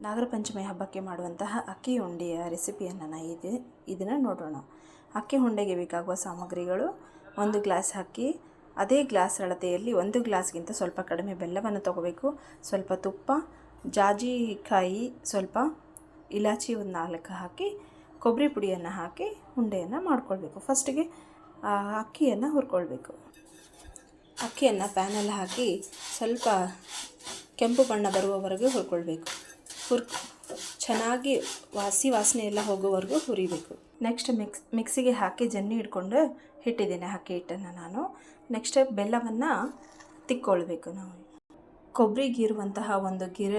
ನಾಗರ ಪಂಚಮಿ ಹಬ್ಬಕ್ಕೆ ಮಾಡುವಂತಹ ಅಕ್ಕಿ ಉಂಡೆಯ ರೆಸಿಪಿಯನ್ನು ನಾ ಇದು ಇದನ್ನು ನೋಡೋಣ. ಅಕ್ಕಿ ಉಂಡೆಗೆ ಬೇಕಾಗುವ ಸಾಮಗ್ರಿಗಳು ಒಂದು ಗ್ಲಾಸ್ ಅಕ್ಕಿ, ಅದೇ ಗ್ಲಾಸ್ ಅಳತೆಯಲ್ಲಿ ಒಂದು ಗ್ಲಾಸ್ಗಿಂತ ಸ್ವಲ್ಪ ಕಡಿಮೆ ಬೆಲ್ಲವನ್ನು ತಗೋಬೇಕು. ಸ್ವಲ್ಪ ತುಪ್ಪ, ಜಾಜಿಕಾಯಿ, ಸ್ವಲ್ಪ ಇಲಾಚಿ ಒಂದು ನಾಲ್ಕು ಹಾಕಿ, ಕೊಬ್ಬರಿ ಪುಡಿಯನ್ನು ಹಾಕಿ ಉಂಡೆಯನ್ನು ಮಾಡ್ಕೊಳ್ಬೇಕು. ಫಸ್ಟಿಗೆ ಅಕ್ಕಿಯನ್ನು ಹುರ್ಕೊಳ್ಬೇಕು. ಅಕ್ಕಿಯನ್ನು ಪ್ಯಾನಲ್ಲಿ ಹಾಕಿ ಸ್ವಲ್ಪ ಕೆಂಪು ಬಣ್ಣ ಬರುವವರೆಗೆ ಹುರ್ಕೊಳ್ಬೇಕು. ಹುರ್ ಚೆನ್ನಾಗಿ ವಾಸಿ ವಾಸನೆ ಎಲ್ಲ ಹೋಗೋವರೆಗೂ ಹುರಿಬೇಕು. ನೆಕ್ಸ್ಟ್ ಮಿಕ್ಸ್ ಮಿಕ್ಸಿಗೆ ಹಾಕಿ ಜನ್ನಿ ಹಿಡ್ಕೊಂಡು ಹಿಟ್ಟಿದ್ದೇನೆ ಹಾಕಿ ಹಿಟ್ಟನ್ನು ನಾನು. ನೆಕ್ಸ್ಟ್ ಬೆಲ್ಲವನ್ನು ತಿಕ್ಕೊಳ್ಬೇಕು ನಾವು. ಕೊಬ್ಬರಿ ಗೀರುವಂತಹ ಒಂದು ಗಿರ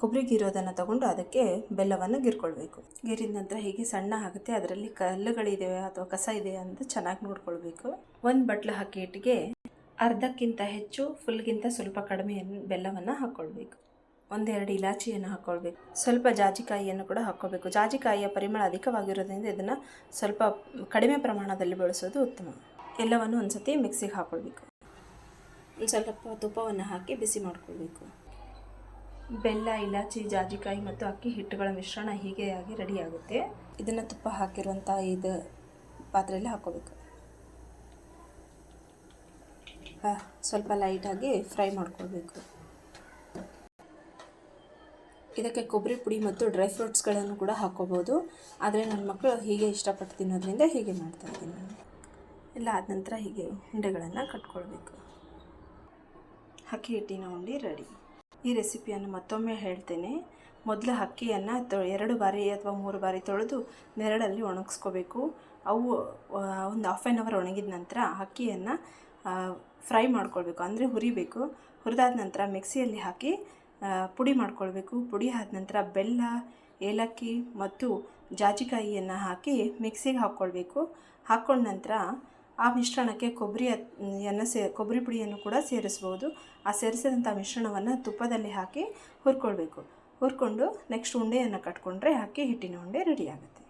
ಕೊಬ್ಬರಿ ಗೀರೋದನ್ನು ತಗೊಂಡು ಅದಕ್ಕೆ ಬೆಲ್ಲವನ್ನು ಗಿರ್ಕೊಳ್ಬೇಕು. ಗೀರಿದ ನಂತರ ಹೀಗೆ ಸಣ್ಣ ಆಗುತ್ತೆ, ಅದರಲ್ಲಿ ಕಲ್ಲುಗಳಿದೆಯೋ ಅಥವಾ ಕಸ ಇದೆ ಅಂತ ಚೆನ್ನಾಗಿ ನೋಡ್ಕೊಳ್ಬೇಕು. ಒಂದು ಬಟ್ಲು ಹಾಕಿ ಹಿಟ್ಟಿಗೆ ಅರ್ಧಕ್ಕಿಂತ ಹೆಚ್ಚು ಫುಲ್ಗಿಂತ ಸ್ವಲ್ಪ ಕಡಿಮೆ ಬೆಲ್ಲವನ್ನು ಹಾಕ್ಕೊಳ್ಬೇಕು ಒಂದೆರಡು ಇಲಾಚಿಯನ್ನು ಹಾಕ್ಕೊಳ್ಬೇಕು ಸ್ವಲ್ಪ ಜಾಜಿಕಾಯಿಯನ್ನು ಕೂಡ ಹಾಕ್ಕೋಬೇಕು ಜಾಜಿಕಾಯಿಯ ಪರಿಮಳ ಅಧಿಕವಾಗಿರೋದ್ರಿಂದ ಇದನ್ನು ಸ್ವಲ್ಪ ಕಡಿಮೆ ಪ್ರಮಾಣದಲ್ಲಿ ಬಳಸೋದು ಉತ್ತಮ. ಎಲ್ಲವನ್ನು ಒಂದು ಸತಿ ಮಿಕ್ಸಿಗೆ ಹಾಕ್ಕೊಳ್ಬೇಕು ಒಂದು ಸ್ವಲ್ಪ ತುಪ್ಪವನ್ನು ಹಾಕಿ ಬಿಸಿ ಮಾಡ್ಕೊಳ್ಬೇಕು. ಬೆಲ್ಲ, ಇಲಾಚಿ, ಜಾಜಿಕಾಯಿ ಮತ್ತು ಅಕ್ಕಿ ಹಿಟ್ಟುಗಳ ಮಿಶ್ರಣ ಹೀಗೆ ಆಗಿ ರೆಡಿಯಾಗುತ್ತೆ ಇದನ್ನು ತುಪ್ಪ ಹಾಕಿರುವಂಥ ಇದು ಪಾತ್ರೆಯಲ್ಲಿ ಹಾಕ್ಕೋಬೇಕು ಸ್ವಲ್ಪ ಲೈಟಾಗಿ ಫ್ರೈ ಮಾಡ್ಕೊಳ್ಬೇಕು. ಇದಕ್ಕೆ ಕೊಬ್ಬರಿ ಪುಡಿ ಮತ್ತು ಡ್ರೈ ಫ್ರೂಟ್ಸ್ಗಳನ್ನು ಕೂಡ ಹಾಕ್ಕೋಬೋದು. ಆದರೆ ನನ್ನ ಮಕ್ಕಳು ಹೀಗೆ ಇಷ್ಟಪಟ್ಟು ತಿನ್ನೋದ್ರಿಂದ ಹೀಗೆ ಮಾಡ್ತಾ ಇದ್ದೀನಿ ನಾನು. ಎಲ್ಲ ಆದ ನಂತರ ಹೀಗೆ ಉಂಡೆಗಳನ್ನು ಕಟ್ಕೊಳ್ಬೇಕು. ಅಕ್ಕಿ ಹಿಟ್ಟಿನ ಉಂಡೆ ರೆಡಿ. ಈ ರೆಸಿಪಿಯನ್ನು ಮತ್ತೊಮ್ಮೆ ಹೇಳ್ತೇನೆ. ಮೊದಲು ಅಕ್ಕಿಯನ್ನು ಎರಡು ಬಾರಿ ಅಥವಾ ಮೂರು ಬಾರಿ ತೊಳೆದು ನೆರಳಲ್ಲಿ ಒಣಗಿಸ್ಕೋಬೇಕು. ಅವು ಒಂದು ಹಾಫ್ ಆ್ಯನ್ ಅವರ್ ಒಣಗಿದ ನಂತರ ಅಕ್ಕಿಯನ್ನು ಫ್ರೈ ಮಾಡ್ಕೊಳ್ಬೇಕು. ಅಂದರೆ ಹುರಿಬೇಕು. ಹುರಿದಾದ ನಂತರ ಮಿಕ್ಸಿಯಲ್ಲಿ ಹಾಕಿ ಪುಡಿ ಮಾಡ್ಕೊಳ್ಬೇಕು. ಪುಡಿ ಆದ ನಂತರ ಬೆಲ್ಲ, ಏಲಕ್ಕಿ ಮತ್ತು ಜಾಜಿಕಾಯಿಯನ್ನು ಹಾಕಿ ಮಿಕ್ಸಿಗೆ ಹಾಕ್ಕೊಳ್ಬೇಕು. ಹಾಕ್ಕೊಂಡ ನಂತರ ಆ ಮಿಶ್ರಣಕ್ಕೆ ಕೊಬ್ಬರಿ ಅನ್ನು ಸೇ, ಕೊಬ್ಬರಿ ಪುಡಿಯನ್ನು ಕೂಡ ಸೇರಿಸ್ಬೋದು. ಆ ಸೇರಿಸಿದಂಥ ಮಿಶ್ರಣವನ್ನು ತುಪ್ಪದಲ್ಲಿ ಹಾಕಿ ಹುರ್ಕೊಳ್ಬೇಕು. ಹುರ್ಕೊಂಡು ನೆಕ್ಸ್ಟ್ ಉಂಡೆಯನ್ನು ಕಟ್ಕೊಂಡ್ರೆ ಹಾಕಿ ಹಿಟ್ಟಿನ ಉಂಡೆ ರೆಡಿ ಆಗುತ್ತೆ.